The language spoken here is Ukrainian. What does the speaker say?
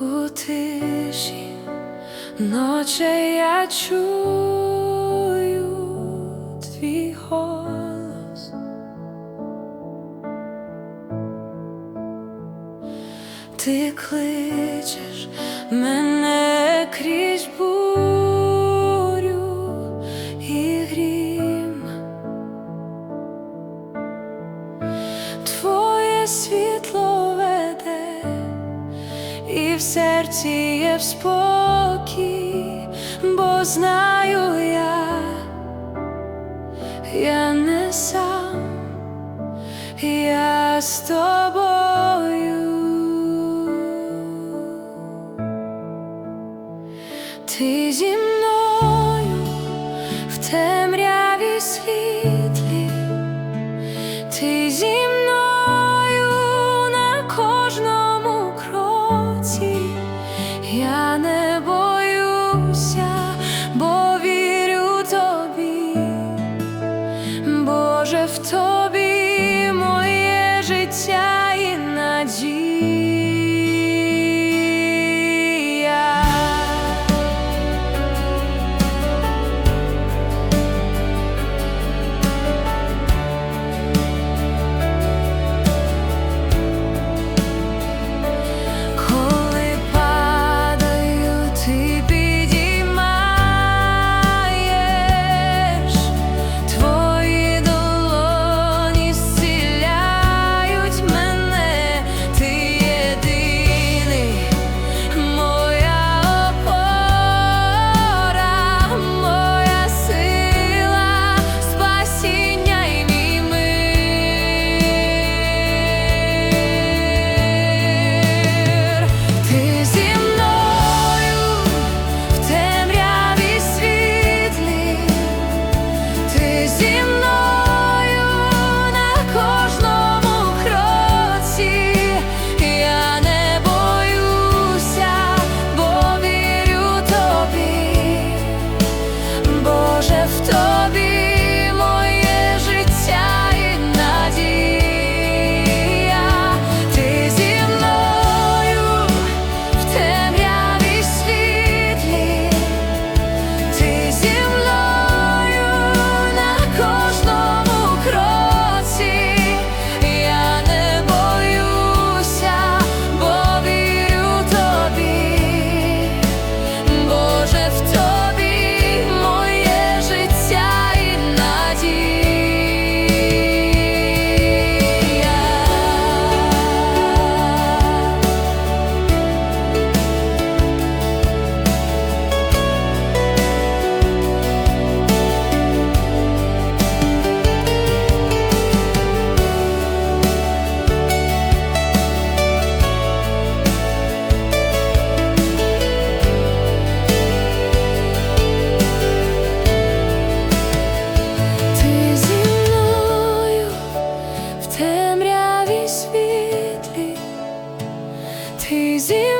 у тиші ночей я чую твій голос ти кличеш мене крізь бурю і грім твоє світло серці є в спокій, бо знаю я, я не сам, я з тобою. Я не teasy